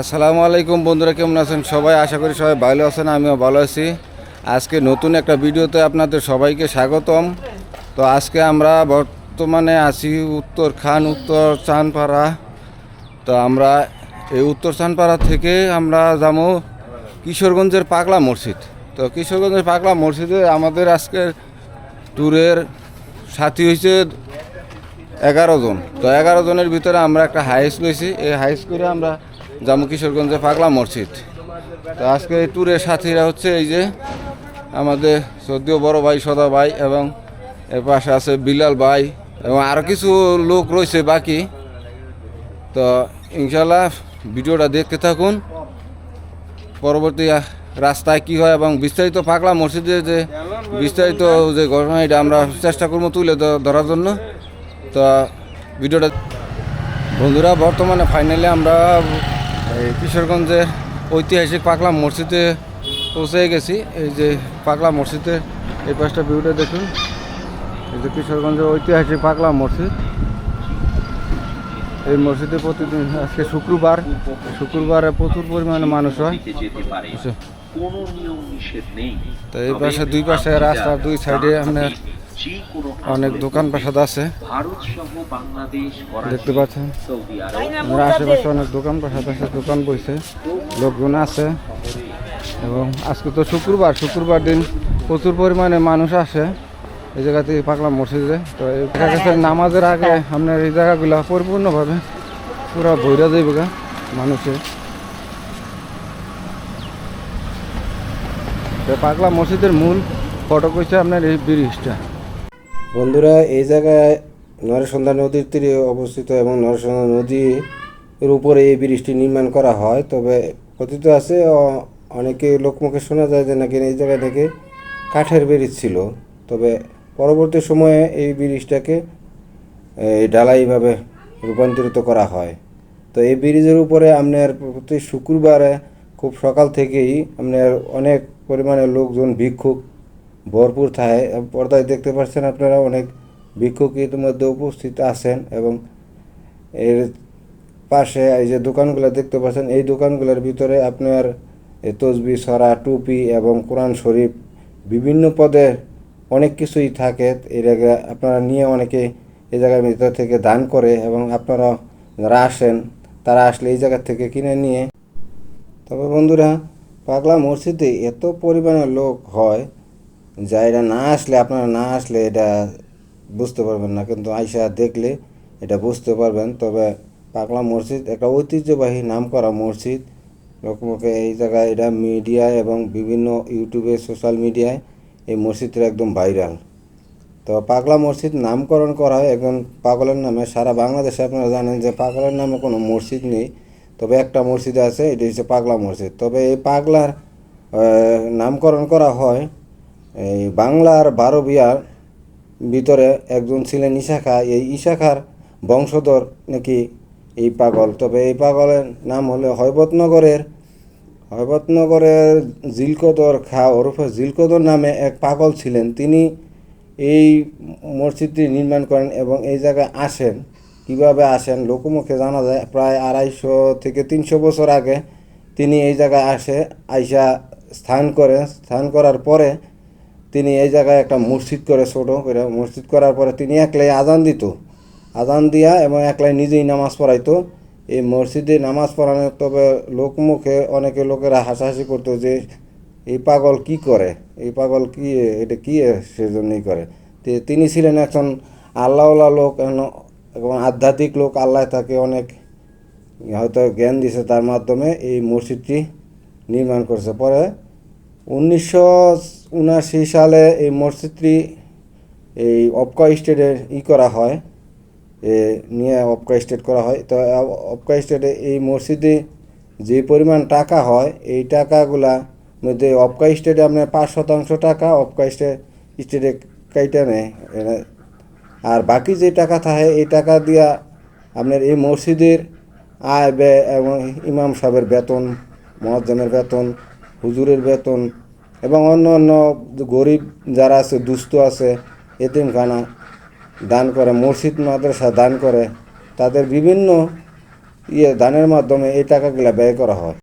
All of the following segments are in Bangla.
আসসালামু আলাইকুম বন্ধুরা, কেমন আছেন সবাই? আশা করি সবাই ভালো আছেন, আমিও ভালো আছি। আজকে নতুন একটা ভিডিওতে আপনাদের সবাইকে স্বাগতম। তো আজকে আমরা বর্তমানে আছি উত্তর খান, উত্তর চানপাড়া। তো আমরা এই উত্তর চানপাড়া থেকে আমরা যাব কিশোরগঞ্জের পাগলা মসজিদ। তো কিশোরগঞ্জের পাগলা মসজিদে আমাদের আজকের ট্যুরের সাথী হয়েছে এগারো জন। তো এগারো জনের ভিতরে আমরা একটা হাইস লইছি। এই হাইস করে আমরা জামু কিশোরগঞ্জে পাগলা মসজিদ। তো আজকে এই ট্যুরের সাথীরা হচ্ছে এই যে আমাদের সদ্য বড় ভাই, সদা ভাই এবং এর পাশে আছে বিলাল ভাই এবং আরও কিছু লোক রয়েছে বাকি। তো ইনশাল্লাহ ভিডিওটা দেখতে থাকুন। পরবর্তী রাস্তায় কি হয় এবং বিস্তারিত পাগলা মসজিদে যে বিস্তারিত যে ঘটনা, এটা আমরা চেষ্টা করব তুলে ধরার জন্য। তো ভিডিওটা বন্ধুরা, বর্তমানে ফাইনালি আমরা এই কিশোরগঞ্জের ঐতিহাসিক পাকলা মসজিদে পৌঁছে গেছি। এই যে পাগলা মসজিদের এই পাশটা ভিউটা দেখুন। এই যে কিশোরগঞ্জের ঐতিহাসিক পাগলা মসজিদ। এই মসজিদে প্রতিদিন আজকে শুক্রবার শুক্রবারে প্রচুর পরিমাণে মানুষ হয়। তো এই পাশে দুই পাশে রাস্তার দুই সাইডে আপনার অনেক দোকান পাশাদ আছে। দেখতে পাচ্ছেন? আমার আশেপাশে অনেক দোকান পাশাদ আছে দোকান বইছে লোকজন আছে। এবং আজকে তো শুক্রবার শুক্রবার দিন প্রচুর পরিমাণে মানুষ আসে। এই জায়গাতে পাগলা মসজিদে। তো এই দেখা গেছে নামাজের আগে আপনার এই জায়গাগুলো পরিপূর্ণভাবে পুরো ভৈরা যাইব গা মানুষে। তো পাগলা মসজিদের মূল ফটক হচ্ছে আপনার এই ব্রিজটা। বন্ধুরা, এই জায়গায় নরেসন্ধ্যা নদীর তীরে অবস্থিত এবং নরেসন্ধ্যা নদীর উপরে এই ব্রিজটি নির্মাণ করা হয়। তবে কথিত আছে অনেকে লোকমুখে শোনা যায় যে নাকি এই জায়গায় থেকে কাঠের ব্রিজ ছিল। তবে পরবর্তী সময়ে এই ব্রিজটাকে ঢালাইভাবে রূপান্তরিত করা হয়। তো এই ব্রিজের উপরে আপনার প্রতি শুক্রবারে খুব সকাল থেকেই আপনার অনেক পরিমাণে লোকজন, ভিক্ষুক ভরপুর থাকে পর্দায় দেখতে পাচ্ছেন আপনারা অনেক ভিক্ষুক ইতিমধ্যে উপস্থিত আছেন এবং এর পাশে এই যে দোকানগুলো দেখতে পাচ্ছেন, এই দোকানগুলোর ভিতরে আপনার তসবি, সরা, টুপি এবং কোরআন শরীফ বিভিন্ন পদে অনেক কিছুই থাকে। এই জায়গায় আপনারা নিয়ে অনেকে এই জায়গার ভিতর থেকে দান করে এবং আপনারা যারা আসেন, তারা আসলে এই জায়গা থেকে কিনে নিয়ে। তবে বন্ধুরা, পাগলা মসজিদে এত পরিমাণে লোক হয় যা এটা না আসলে, আপনারা না আসলে এটা বুঝতে পারবেন না। কিন্তু আইসা দেখলে এটা বুঝতে পারবেন। তবে পাগলা মসজিদ, একটা ঐতিহ্যবাহী নামকরা মসজিদ লোকমুখে এই জায়গায় এটা মিডিয়া এবং বিভিন্ন ইউটিউবে সোশ্যাল মিডিয়ায় এই মসজিদটা একদম ভাইরাল তো পাগলা মসজিদ নামকরণ করা হয় একজন পাগলের নামে। সারা বাংলাদেশে আপনারা জানেন যে পাগলের নামে কোনো মসজিদ নেই। তবে একটা মসজিদ আছে, এটি হচ্ছে পাগলা মসজিদ। তবে এই পাগলার নামকরণ করা হয় এই বাংলার বারো বিয়ার ভিতরে একজন ছিলেন ইশাখা এই ইশাখার বংশধর নাকি এই পাগল? তবে এই পাগলের নাম হলো হৈবতনগরের হৈবতনগরের জিলকদর খা ওরফে জিলকদর নামে এক পাগল ছিলেন। তিনি এই মসজিদটি নির্মাণ করেন এবং এই জায়গায় আসেন। কীভাবে আসেন? লোকমুখে জানা যায়, প্রায় আড়াইশো থেকে তিনশো বছর আগে তিনি এই জায়গায় আসে, আইসা স্থান করে স্থান করার পরে তিনি এই জায়গায় একটা মসজিদ করে, ছোট করে মসজিদ করার পরে তিনি একলাই আজান দিত। আজান দিয়া এবং একলাই নিজেই নামাজ পড়াইতো। এই মসজিদে নামাজ পড়ানো তবে লোকমুখে অনেকে লোকেরা হাসাহাসি করতো যে, এই পাগল কি করে? এই পাগল কি এটা কি সেজন্যই করে? তিনি ছিলেন একজন আল্লাহওয়ালা লোক এবং আধ্যাত্মিক লোক। আল্লাহ তাকে অনেক হয়তো জ্ঞান দিছে, তার মাধ্যমে এই মসজিদটি নির্মাণ করেছে। পরে উনিশশো উনাশি সালে এই মসজিদটি এই অপকা স্টেটে ই করা হয়, এ নিয়ে অপকা স্টেট করা হয়। তো অপকা স্টেটে এই মসজিদে যে পরিমাণ টাকা হয়, এই টাকাগুলা মধ্যে অপকা স্টেটে আপনার পাঁচ শতাংশ টাকা অপকা স্টেট স্টেটে কাইটা নেয়। আর বাকি যে টাকা থাকে, এই টাকা দিয়া আপনার এই মসজিদের আয় ব্যয় এবং ইমাম সাহেবের বেতন মহাজ্জামের বেতন হুজুরের বেতন এবং অন্য অন্য গরিব যারা আছে দুস্থ আছে এতিমখানা দান করে মসজিদ মাদ্রাসা দান করে তাদের বিভিন্ন ইয়ে দানের মাধ্যমে এই টাকাগুলো ব্যয় করা হয়।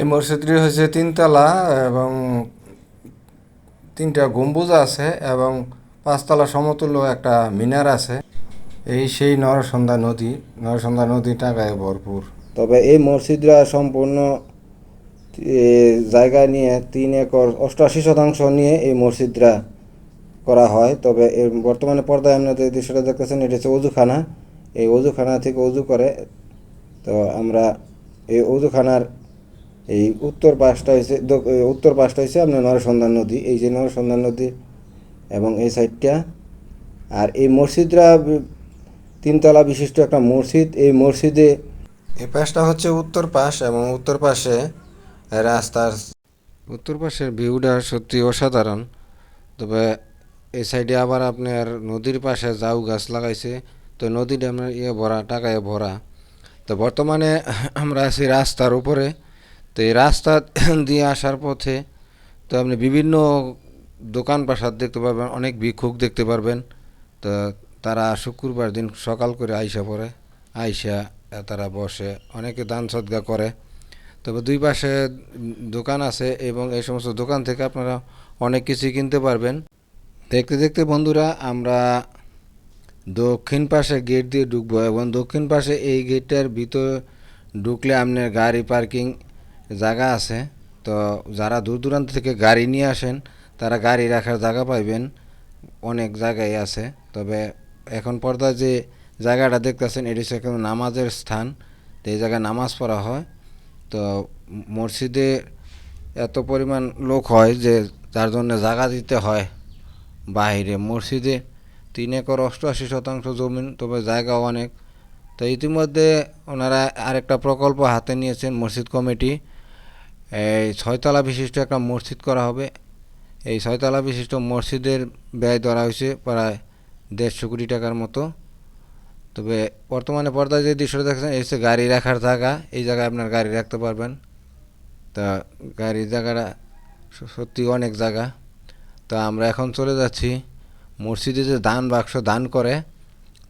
এই মসজিদটি হচ্ছে তিনতলা এবং তিনটা গম্বুজ আছে এবং পাঁচতলা সমতুল্য একটা মিনার আছে। এই সেই নরসন্ধ্যা নদী নরসন্ধ্যা নদী টাকায় ভরপুর। তবে এই মসজিদরা সম্পূর্ণ জায়গা নিয়ে তিন একর অষ্টআশি শতাংশ নিয়ে এই মসজিদরা করা হয়। তবে এর বর্তমানে পর্দায় আপনারা যে দৃশ্যটা দেখতেছেন, এটা হচ্ছে অজুখানা। এই অজুখানা থেকে অজু করে। তো আমরা এই অজুখানার এই উত্তর পাশটা হয়েছে উত্তর পাশটা হয়েছে আপনার নরসন্ধান নদী। এই যে নরসন্ধান নদী এবং এই সাইডটা। আর এই মসজিদরা তিনতলা বিশিষ্ট একটা মসজিদ। এই মসজিদে এই পাশটা হচ্ছে উত্তর পাশ এবং উত্তর পাশে রাস্তার উত্তর পাশের ভিউটা সত্যি অসাধারণ। তবে এই সাইডে আবার আপনার নদীর পাশে জাউ গাছ লাগাইছে। তো নদীটা আপনার ইয়ে ভরা, টাকায় ভরা। তো বর্তমানে আমরা আছি রাস্তার উপরে। তো এই রাস্তা দিয়ে আসার পথে তো আপনি বিভিন্ন দোকান পাশার দেখতে পারবেন, অনেক ভিক্ষুক দেখতে পারবেন। তো তারা শুক্রবার দিন সকাল করে আইসা পড়ে, আইসা তারা বসে, অনেকে দান সদ্গা করে। তবে দুই পাশে দোকান আছে এবং এই সমস্ত দোকান থেকে আপনারা অনেক কিছু কিনতে পারবেন। দেখতে দেখতে বন্ধুরা, আমরা দক্ষিণ পাশে গেট দিয়ে ঢুকবো এবং দক্ষিণ পাশে এই গেটটার ভিতর ঢুকলে আপনার গাড়ি পার্কিং জায়গা আছে। তো যারা দূর দূরান্ত থেকে গাড়ি নিয়ে আসেন, তারা গাড়ি রাখার জায়গা পাইবেন, অনেক জায়গায় আছে। তবে এখন পর্দা যে জায়গাটা দেখতেছেন, এটি এখন নামাজের স্থান। তো এই জায়গায় নামাজ পড়া হয়। তো মসজিদে এত পরিমাণ লোক হয় যে যার জন্য জায়গা দিতে হয় বাইরে মসজিদে তিন একর অষ্টআশি শতাংশ জমিন তবে জায়গা অনেক। তো ইতিমধ্যে ওনারা আরেকটা প্রকল্প হাতে নিয়েছেন, মসজিদ কমিটি। এই ছয়তলা বিশিষ্ট একটা মসজিদ করা হবে। এই ছয়তলা বিশিষ্ট মসজিদের ব্যয় ধরা হয়েছে প্রায় দেড়শো কোটি টাকার মতো। তবে বর্তমানে পর্দায় যে দৃশ্যটা দেখছেন, এই গাড়ি রাখার জায়গা। এই জায়গায় আপনার গাড়ি রাখতে পারবেন। তা গাড়ির জায়গাটা সত্যি অনেক জায়গা। তা আমরা এখন চলে যাচ্ছি মসজিদে যে দান বাক্স দান করে,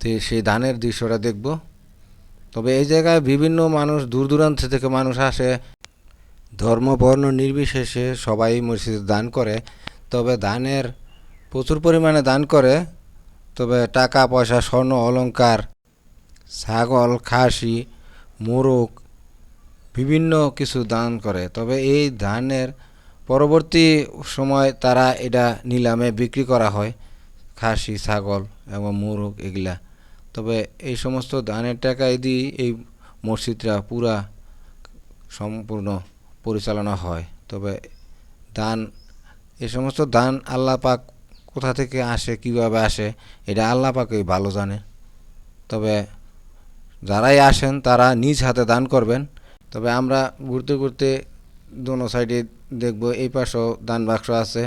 তো সেই দানের দৃশ্যটা দেখব। তবে এই জায়গায় বিভিন্ন মানুষ দূর দূরান্ত থেকে মানুষ আসে। ধর্ম, বর্ণ নির্বিশেষে সবাই মসজিদে দান করে। তবে দানের প্রচুর পরিমাণে দান করে। তবে টাকা, পয়সা, স্বর্ণ, অলংকার ছাগল, খাসি, মোরগ বিভিন্ন কিছু দান করে। তবে এই ধানের পরবর্তী সময় তারা এটা নিলামে বিক্রি করা হয়, খাসি, ছাগল এবং মোরগ এগুলা। তবে এই সমস্ত ধানের টাকায় দিয়ে এই মসজিদরা পুরা সম্পূর্ণ পরিচালনা হয়। তবে দান এই সমস্ত দান আল্লাহ পাক কোথা থেকে আসে, কীভাবে আসে, এটা আল্লাহ পাকই ভালো জানে। তবে যারাই আসেন, তারা নিজ হাতে দান করবেন। তবে আমরা ঘুরতে ঘুরতে দোনো সাইডে দেখব, এই পাশেও দান বাক্স আছে।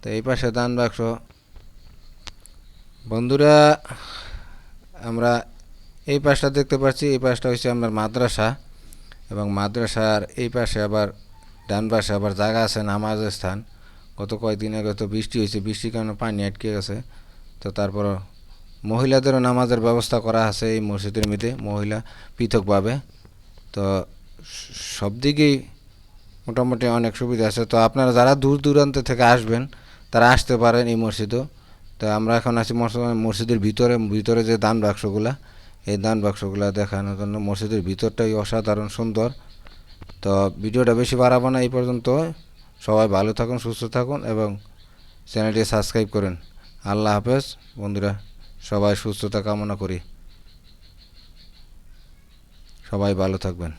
তো এই পাশে দান বাক্স। বন্ধুরা, আমরা এই পাশটা দেখতে পাচ্ছি, এই পাশটা হচ্ছে আমার মাদ্রাসা। এবং মাদ্রাসার এই পাশে আবার, ডান পাশে আবার জায়গা আছে নামাজের স্থান। গত কয়েকদিন আগে তো বৃষ্টি হয়েছে, বৃষ্টির কারণে পানি আটকে গেছে। তো তারপর মহিলাদেরও নামাজের ব্যবস্থা করা আছে এই মসজিদের মধ্যে, মহিলা পৃথকভাবে। তো সব দিকেই মোটামুটি অনেক সুবিধা আছে। তো আপনারা যারা দূর দূরান্ত থেকে আসবেন, তারা আসতে পারেন এই মসজিদও। তো আমরা এখন আছি মস- মসজিদের ভিতরে ভিতরে যে দান বাক্সগুলা, এই দান বাক্সগুলা দেখানোর জন্য মসজিদের ভিতরটাই অসাধারণ সুন্দর। তো ভিডিওটা বেশি বাড়াবো না এই পর্যন্ত। সবাই ভালো থাকুন, সুস্থ থাকুন এবং চ্যানেলটি সাবস্ক্রাইব করেন। আল্লাহ হাফেজ, বন্ধুরা। সবাই সুস্থতা কামনা করি। সবাই ভালো থাকবেন।